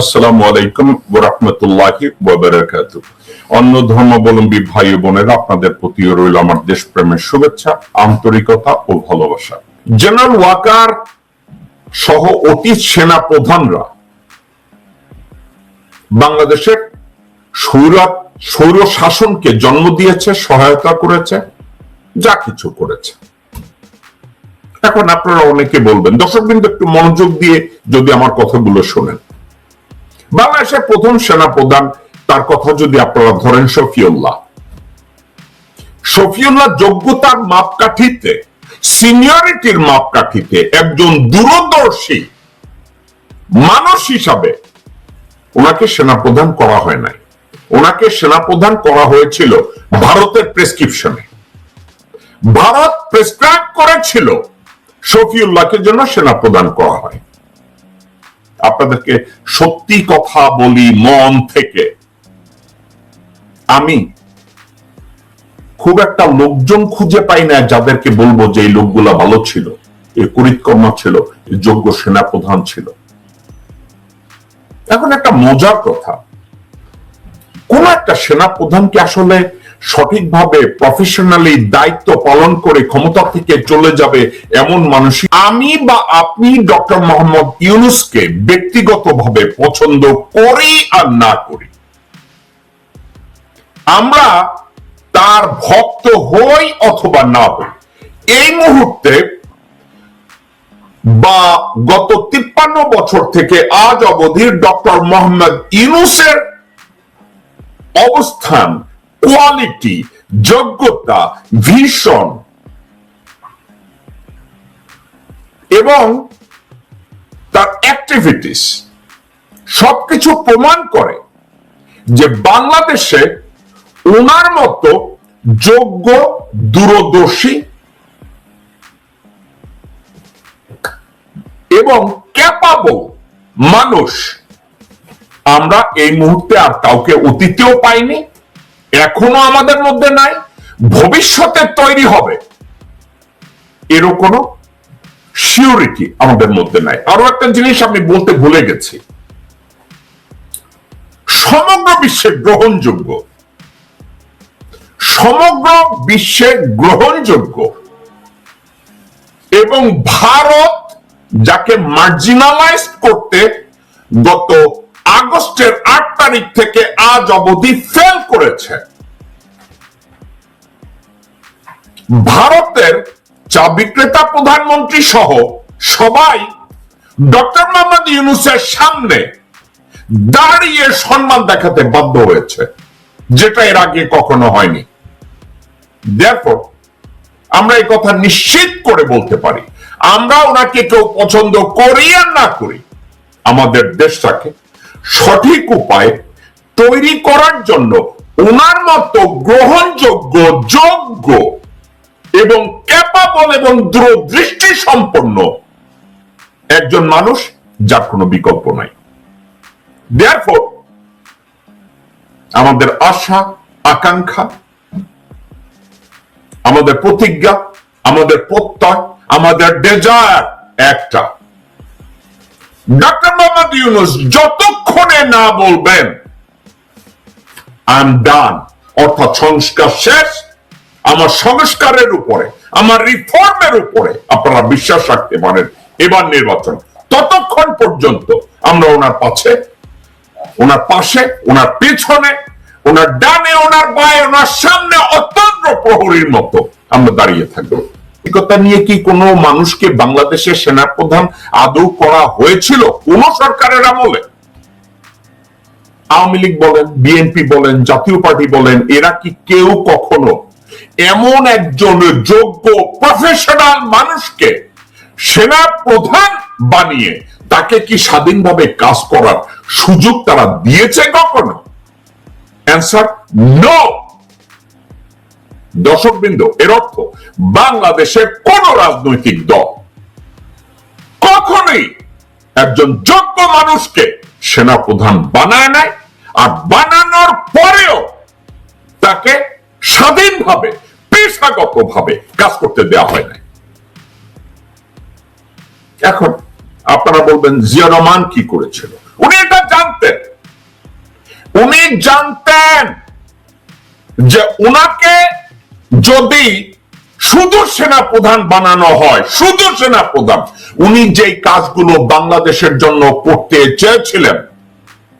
আসসালামু আলাইকুম ওরহমতুল্লাহি ওয়াবারাকাতু অন্য ধর্মাবলম্বী ভাই বোনেরা, আপনাদের প্রতিও রইল আমার দেশপ্রেমের শুভেচ্ছা, আন্তরিকতা ও ভালোবাসা। জেনারেল ওয়াকার সহ অতীত সেনা প্রধানরা বাংলাদেশের সৌরা সৌর শাসনকে জন্ম দিয়েছে, সহায়তা করেছে, যা কিছু করেছে। এখন আপনারা অনেকে বলবেন দর্শক বিন্দু একটু মনোযোগ দিয়ে যদি আমার কথাগুলো শোনেন। বাংলাদেশের প্রথম সেনা প্রধান তার কথা যদি আপনারা ধরেন শফিউল্লাহ। শফিউল্লাহ যোগ্যতার মাপকাঠিতে, সিনিয়রিটির মাপকাঠিতে একজন দূরদর্শী মানুষ হিসাবে ওনাকে সেনাপ্রধান করা হয় নাই। ওনাকে সেনাপ্রধান করা হয়েছিল ভারতের প্রেসক্রিপশনে। ভারত প্রেসক্রাইব করেছিল শফিউল্লাহকে জন্য সেনাপ্রদান করা হয়। আপনাদেরকে সত্যি কথা বলি মন থেকে। আমি খুব একটা লোকজন খুঁজে পাই না যাদেরকে বলব যে এই লোকগুলা ভালো ছিল, এই করিতকর্মা ছিল যোগ্য সেনাপ্রধান ছিল। এখন একটা মজার কথা। কোন একটা সেনাপ্রধানকে আসলে সঠিকভাবে প্রফেশনালি দায়িত্ব পালন করে ক্ষমতা থেকে চলে যাবে এমন মানুষ আমি বা আপনি ডক্টর মোহাম্মদ ইউনুসকে ব্যক্তিগতভাবে পছন্দ করি আর না করি। আমরা তার ভক্ত হই অথবা না হই, এই মুহূর্তে বা গত তিপ্পান্ন বছর থেকে আজ অবধির ডক্টর মোহাম্মদ ইউনুসের অবস্থান কোয়ালিটি যোগ্যতা, ভীষণ। এবং তার অ্যাক্টিভিটিস সবকিছু প্রমাণ করে যে বাংলাদেশে ওনার মতো যোগ্য, দূরদর্শী এবং ক্যাপাবল মানুষ আমরা এই মুহূর্তে আর কাউকে অতীতেও পাইনি। এখনও আমাদের মধ্যে নাই, ভবিষ্যতে তৈরি হবে। এরও কোনো সিউরিটি আমাদের মধ্যে নাই। আরও একটা জিনিস আমি বলতে ভুলে গেছি। সমগ্র বিশ্বে গ্রহণযোগ্য। সমগ্র বিশ্বে গ্রহণযোগ্য। এবং ভারত যাকে মার্জিনালাইজ করতে গত আগস্টের আট তারিখ থেকে আজ অবধি ফেল করেছে। ভারতের চা বিক্রেতা প্রধানমন্ত্রী সহ সবাই ডক্টর মোহাম্মদ ইউনুসের সামনে দাঁড়িয়ে সম্মান দেখাতে বাধ্য হয়েছে, যেটা এর আগে কখনো হয়নি। দেখো আমরা এই কথা নিশ্চিত করে বলতে পারি, আমরা ওনাকে কেউ পছন্দ করি আর না করি, আমাদের দেশটাকে সঠিক উপায়ে তৈরি করার জন্য ওনার মতো গ্রহণযোগ্য, যোগ্য এবং ক্যাপাবল এবং দূরদৃষ্টি সম্পন্ন একজন মানুষ যার কোনো বিকল্প নাই। আমাদের আশা, আকাঙ্ক্ষা, আমাদের প্রতিজ্ঞা, আমাদের প্রত্যয়, আমাদের ডেজায়ার একটা। ডক্টর মোহাম্মদ ইউনুস যতক্ষণে না বলবেন আই ডান অর্থাৎ সংস্কার শেষ আমার সংস্কারের উপরে, আমার রিফর্মের উপরে আপনারা বিশ্বাস রাখতে পারেন এবার নির্বাচন। ততক্ষণ পর্যন্ত আমরা ওনার পাশে ওনার পাশে, ওনার পেছনে, ওনার ডানে, ওনার বায়ে, ওনার সামনে অত্যন্ত প্রহরীর মতো আমরা দাঁড়িয়ে থাকব। কথা নিয়ে কি কোনো মানুষকে বাংলাদেশের সেনাপ্রধান আদৌ করা হয়েছিল? কোন সরকারের আমলে? আওয়ামী লীগ বলেন, বিএনপি বলেন, জাতীয় পার্টি বলেন, এরা কি কেউ কখনো এমন একজন যোগ্য প্রফেশনাল মানুষকে সেনা প্রধান বানিয়ে তাকে কি স্বাধীনভাবে কাজ করার সুযোগ তারা দিয়েছে কখনো? অ্যান্সার নো দর্শক বৃন্দ এর অর্থ বাংলাদেশের কোন রাজনৈতিক দল কখনোই একজন যোগ্য মানুষকে সেনাপ্রধান বানায় নাই আর বানানোর পরেও তাকে স্বাধীনভাবে পেশাগত ভাবে কাজ করতে দেওয়া হয় নাই। এখন আপনারা বলবেন, জিয়া রহমান কি করেছিল? উনি এটা জানতেন। উনি জানতেন যে ওনাকে যদি শুধু সেনা প্রধান বানানো হয় শুধু সেনা প্রধান উনি যেই কাজগুলো বাংলাদেশের জন্য করতে চেয়েছিলেন,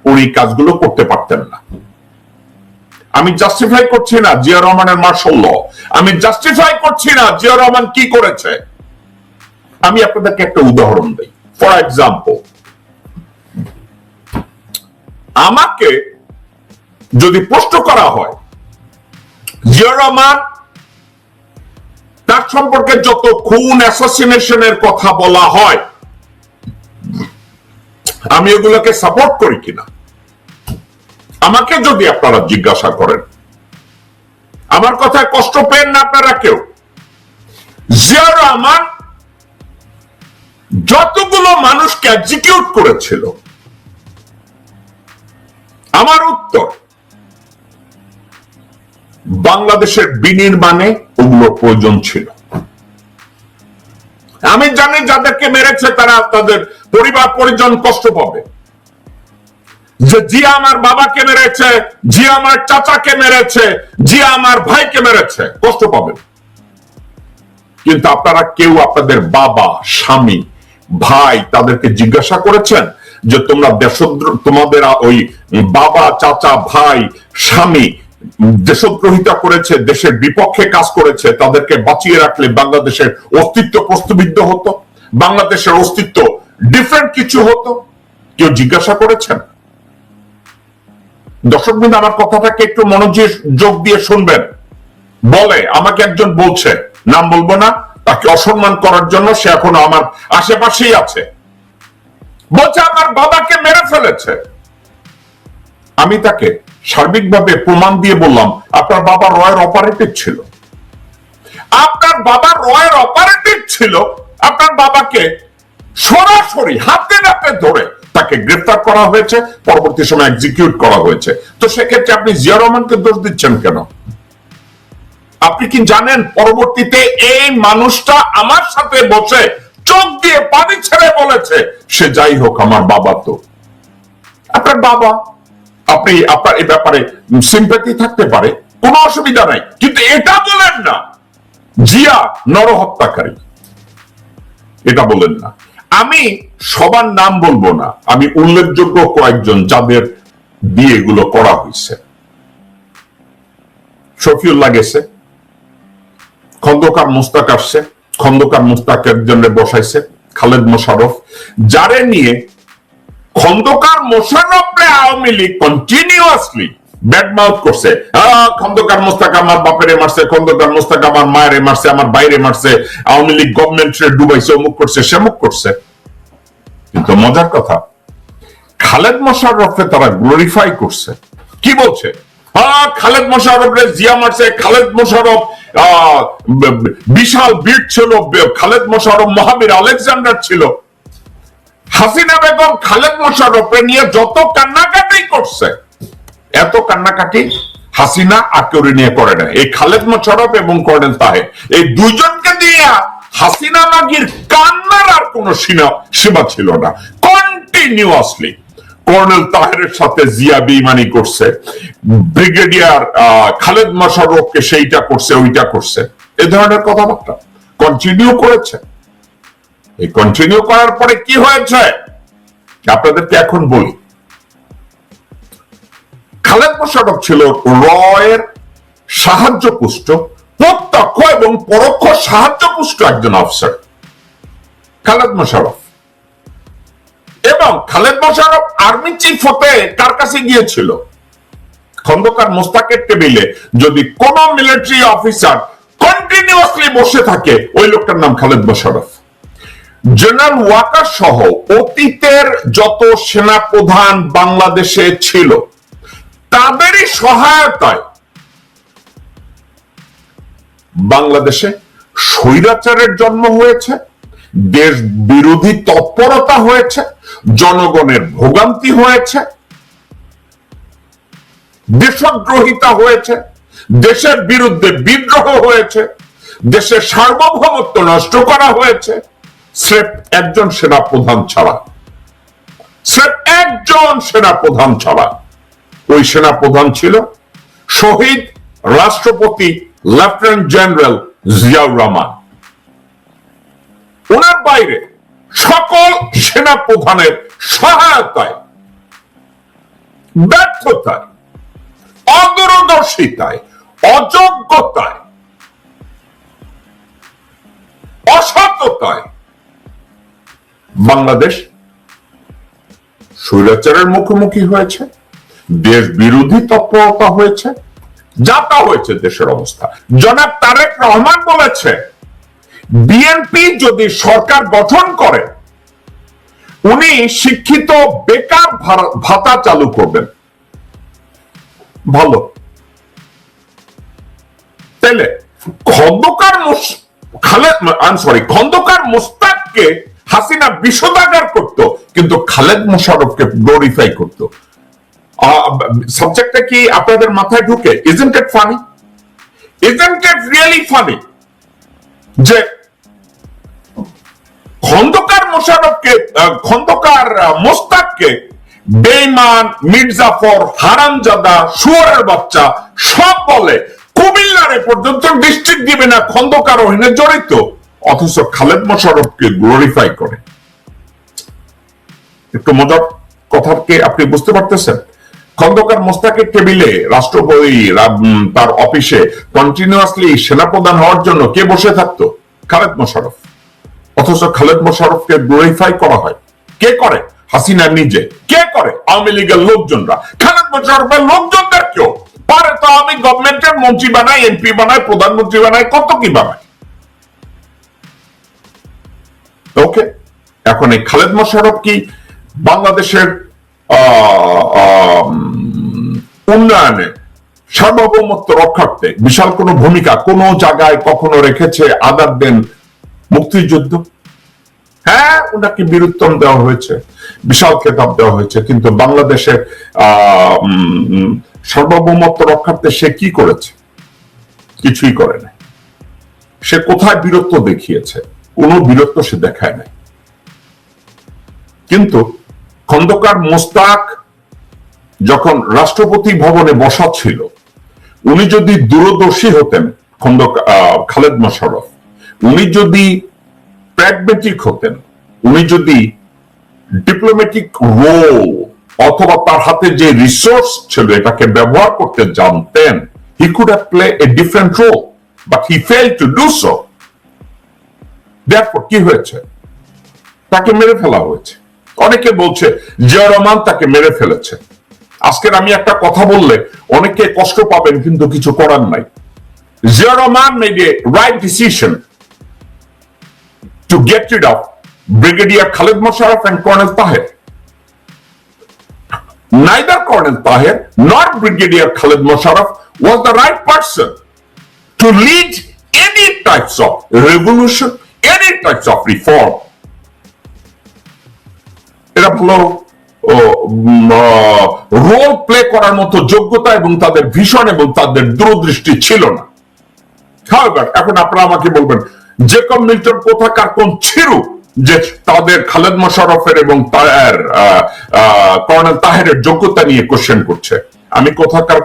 উনি কাজগুলো করতে পারতেন না। আমি জাস্টিফাই করছি না জিয়া রহমানের মার্শাল আমি জাস্টিফাই করছি না জিয়া রহমান কি করেছে। আমি আপনাদেরকে একটা উদাহরণ দিই। ফর এক্সাম্পল আমাকে যদি প্রশ্ন করা হয়, জিয়া রহমান তার সম্পর্কে যত খুন অ্যাসাসিনেশনের কথা বলা হয়, আমি এগুলোকে সাপোর্ট করি কিনা? আমাকে যদি আপনারা জিজ্ঞাসা করেন, আমার কথায় কষ্ট পেন না আপনারা কেউ? জিয়া রহমান যতগুলো মানুষকে এক্সিকিউট করেছিল, আমার উত্তর বাংলাদেশের বিনির্মাণে ওগুলো প্রয়োজন ছিল। আমি জানি যাদেরকে মেরেছে তারা তাদের পরিবার, পরিজন কষ্ট পাবে। যে জিয়া আমার বাবাকে মেরেছে, জিয়া আমার চাচাকে মেরেছে, জিয়া আমার ভাইকে মেরেছে, কষ্ট পাবেন কিন্তু আপনারা কেউ আপনাদের বাবা, স্বামী, ভাই তাদেরকে জিজ্ঞাসা করেছেন যে তোমরা দেশদ্রোহ তোমাদের ওই বাবা, চাচা, ভাই, স্বামী দেশদ্রোহিতা করেছে, দেশের বিপক্ষে কাজ করেছে, তাদেরকে বাঁচিয়ে রাখলে বাংলাদেশের অস্তিত্ব প্রশ্নবিদ্ধ হতো, বাংলাদেশের অস্তিত্ব ডিফারেন্ট কিছু হতো। কেউ জিজ্ঞাসা করেছেন? দর্শক বিন্দু, আমার কথাটাকে একটু মনোযোগ দিয়ে শুনবেন। বলে, আমাকে একজন বলছে, নাম বলব না, তাকে অসম্মান করার জন্য সে এখন আমার আশেপাশেই আছে। বলছে, আমার বাবাকে মেরে ফেলেছে। আমি তাকে সার্বিকভাবে প্রমাণ দিয়ে বললাম, আপনার বাবা রয়ের অপারেটিভ ছিল। আপনার বাবা রয়ের অপারেটিভ ছিল, আপনার বাবাকে সরাসরি হাতে নাতে ধরে তাকে গ্রেফতার করা হয়েছে, পরবর্তী সময় এক্সিকিউট করা হয়েছে। তো সেক্ষেত্রে আপনি জিয়া রহমানকে দোষ দিচ্ছেন কেন? আপনি কি জানেন পরবর্তীতে এই মানুষটা আমার সাথে বসে চোখ দিয়ে পানি ছেড়ে বলেছে, সে যাই হোক আমার বাবা তো। আপনার বাবা আপনি, আপনার এই ব্যাপারে সিম্পাতি থাকতে পারে, কোনো অসুবিধা নাই। কিন্তু এটা বলেন না, জিয়া নরহত্যাকারী। এটা বলেন না। আমি সবার নাম বলব না, আমি উল্লেখযোগ্য কয়েকজন যাদের দিয়ে এগুলো করা হয়েছে। শফিউল্লাহ গেছে, খন্দকার মুস্তাক আসছে, খন্দকার মুস্তাকের জন্য বসাইছে, খালেদ মোশারফ যারে নিয়ে খন্দকার মোশারফরে আওয়ামী লীগ কন্টিনিউয়াসলি ব্যাডমাউথ করছে। খন্দকার মোস্তাক আমার বাপের মারছে, খন্দকার মোস্তাক আমার মায়ের মারছে, আমার বাইরে মারছে, আওয়ামী লীগ গভর্নমেন্ট ডুবাইছে, অমুক করছে, সেমুক করছে। কিন্তু মজার কথা, খালেদ মোশারফে তারা গ্লোরিফাই করছে। কি বলছে? খালেদ মোশারফ জিয়া মারছে, খালেদ মোশারফ বিশাল বীর ছিল খালেদ মোশারফ মহাবীর আলেকজান্ডার ছিল। হাসিনা বেগম, খালেদ মোশারফে নিয়ে যত কান্নাকাটি করছে, এত কান্নাকাটি হাসিনা আর কেউ নিয়ে করে না এই খালেদ মোশারফ এবং কর্নেল তাহের, এই দুইজনকে দিয়ে হাসিনা মাগির কান্নার আর কোন সীমা ছিল না। কন্টিনিউয়াসলি কর্নেল তাহেরের সাথে জিয়া বেইমানি করছে, ব্রিগেডিয়ার খালেদ মোশারফকে সেইটা করছে, ওইটা করছে। এ ধরনের কথাবার্তা কন্টিনিউ করেছে। এই কন্টিনিউ করার পরে কি হয়েছে? আপনাদেরকে এখন বলি। খালেদ মোশারফ ছিল রয়ের প্রত্যক্ষ এবং পরোক্ষ একজন অফিসার খালেদ মোশারফ এবং খালেদ মোশারফ আর্মি চিফ হতে কার কাছে গিয়েছিল? খন্দকার মোস্তাকের টেবিলে যদি কোন মিলিটারি অফিসার কন্টিনিউয়াসলি বসে থাকে, ওই লোকটার নাম খালেদ মোশারফ জেনারেল ওয়াকার সহ অতীতের যত সেনা প্রধান বাংলাদেশে ছিল, তাদেরই সহায়তায় বাংলাদেশে স্বৈরাচারের জন্ম হয়েছে দেশ বিরোধী তৎপরতা হয়েছে, জনগণের ভোগান্তি হয়েছে দেশদ্রোহিতা হয়েছে, দেশের বিরুদ্ধে বিদ্রোহ হয়েছে, দেশের সার্বভৌমত্ব নষ্ট করা হয়েছে স্রেফ একজন সেনা প্রধান ছাড়া। স্রেফ একজন সেনা প্রধান ছাড়া। ওই সেনা প্রধান ছিল শহীদ রাষ্ট্রপতি লেফটেন্যান্ট জেনারেল জিয়াউর রহমান। ওনার বাইরে সকল সেনা প্রধানের সহায়তায়, ব্যর্থতায়, অদূরদর্শিতায়, অযোগ্যতায়, অসততায় বাংলাদেশ স্বৈরাচারের মুখোমুখি হয়েছে, দেশ বিরোধী তৎপরতা হয়েছে যাতা হয়েছে দেশের অবস্থা। জনাব তারেক রহমান বলেছে, বিএনপি যদি সরকার গঠন করে, উনি শিক্ষিত, বেকার ভাতা চালু করবেন। ভালো। তাইলে খন্দকার খালেদ আই সরি খন্দকার মুস্তাককে হাসিনা বিষোদাগার করত, কিন্তু খালেদ মোশারফকে গ্লোরিফাই করত। সাবজেক্টটা কি আপনাদের মাথায় ঢুকে? Isn't it funny isn't it really funny যে খন্দকার মোশারফকে খন্দকার মোস্তাককে বেইমান মির্জাফর, হারামজাদা, শুয়ারের বাচ্চা সব বলে কুমিল্লারে পর্যন্ত ডিস্ট্রিক্ট দিবে না খন্দকার ওহিনে জড়িত। অথচ খালেদ মোশারফকে গ্লোরিফাই করে। একটু মজার কথাকে আপনি বুঝতে পারতেছেন? খন্দকার মোস্তাকের টেবিলে রাষ্ট্রপতি তার অফিসে কন্টিনিউয়াসলি সেনাপ্রধান হওয়ার জন্য কে বসে থাকতো? খালেদ মোশারফ। অথচ খালেদ মোশারফকে গ্লোরিফাই করা হয়। কে করে? হাসিনা নিজে। কে করে? আওয়ামী লীগের লোকজনরা। খালেদ মোশারফের লোকজনদের কেউ? পারে তো আমি গভর্নমেন্টের মন্ত্রী বানাই এমপি বানাই প্রধানমন্ত্রী বানাই কত কি বানাই ওকে, এখন এই খালেদ মোশারফ কি বাংলাদেশের উন্নয়নে সার্বভৌমত্ব রক্ষার্থে বিশাল কোনো ভূমিকা কোন জায়গায় কখনো রেখেছে আদার দেন মুক্তিযুদ্ধ? হ্যাঁ ওনাকে বীরুত্তম দেওয়া হয়েছে, বিশাল খেতাব দেওয়া হয়েছে, কিন্তু বাংলাদেশের সার্বভৌমত্ব রক্ষার্থে সে কি করেছে? কিছুই করে নাই সে কোথায় বীরত্ব দেখিয়েছে? কোনো বীরত্ব সে দেখায় নাই। কিন্তু খন্দকার মোস্তাক যখন রাষ্ট্রপতি ভবনে বসা ছিল, উনি যদি দূরদর্শী হতেন, খন্দক খালেদ মোশারফ উনি যদি প্র্যাগমেটিক হতেন, উনি যদি ডিপ্লোম্যাটিক রোল অথবা তার হাতে যে রিসোর্স ছিল এটাকে ব্যবহার করতে জানতেন he could have play a different role but he fail to do so দেখো কি হয়েছে? তাকে মেরে ফেলা হয়েছে। অনেকে বলছে, জিয়া রহমান তাকে মেরে ফেলেছে। আজকের আমি একটা কথা বললে অনেকে কষ্ট পাবেন, কিন্তু কিছু করার নাই। Zia Rahman made a right decision to get rid of brigadier Khaled Mosharraf and colonel Taher neither colonel Taher not brigadier Khaled Mosharraf was the right person to lead any types of revolution any types of reform. এরা ভালো role play করার মতো যোগ্যতা এবং তাদের ভীষণ এবং তাদের দূরদৃষ্টি ছিল না। However, এখন আপনারা আমাকে বলবেন জেকব মিল্টন কোথাকার কোন ছিরু যে তাদের খালেদ মোশারফের এবং তার কর্নেল তাহেরের যোগ্যতা নিয়ে কোশ্চেন করছে। আমি কোথাকার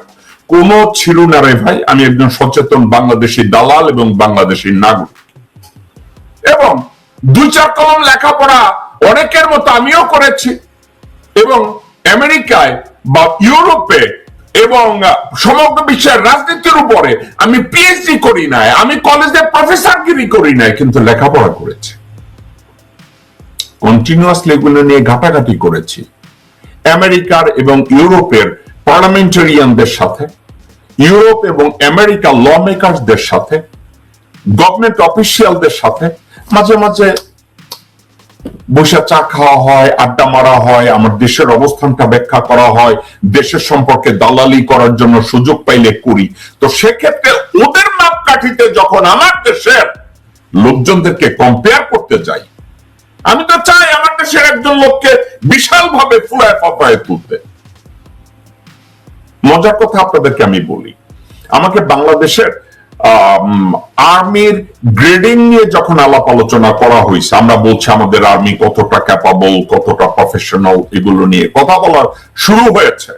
কোন ছিরু না রে ভাই আমি একজন সচেতন বাংলাদেশি দালাল এবং বাংলাদেশি নাগরিক। এবং দুই চার কলম লেখাপড়া অনেকের মতো আমিও করেছি। এবং আমেরিকায় বা ইউরোপে এবং সমগ্র বিশ্বের রাজনীতির উপরে আমি পিএইচডি করি নাই, আমি কলেজে প্রফেসরগিরি করি নাই, কিন্তু লেখাপড়া করেছি। কন্টিনিউয়াসলি এগুলো নিয়ে ঘাটাঘাটি করেছি। আমেরিকার এবং ইউরোপের পার্লামেন্টারিয়ানদের সাথে, ইউরোপ এবং আমেরিকা ল মেকারসদের সাথে গভর্নমেন্ট অফিসিয়ালদের সাথে মাঝে মাঝে বসে চা খাওয়া হয়, আড্ডা মারা হয়, আমার দেশের অবস্থানটা ব্যাখ্যা করা হয়, দেশের সম্পর্কে দালালি করার জন্য সুযোগ পাইলে করি। তো সেক্ষেত্রে ওদের মাপকাঠিতে যখন আমার দেশের লোকজনদেরকে কম্পেয়ার করতে যাই, আমি তো চাই আমার দেশের একজন লোককে বিশাল ভাবে ফুলায় ফাপায় তুলতে। মজার কথা আপনাদেরকে আমি বলি, আমাকে বাংলাদেশের আর্মির গ্রেডিং নিয়ে যখন আলাপ আলোচনা করা হয়েছে আমরা বলছি আমাদের আর্মি কতটা ক্যাপাবল কতটা প্রফেশনাল এগুলো নিয়ে কথা বলা শুরু হয়েছে।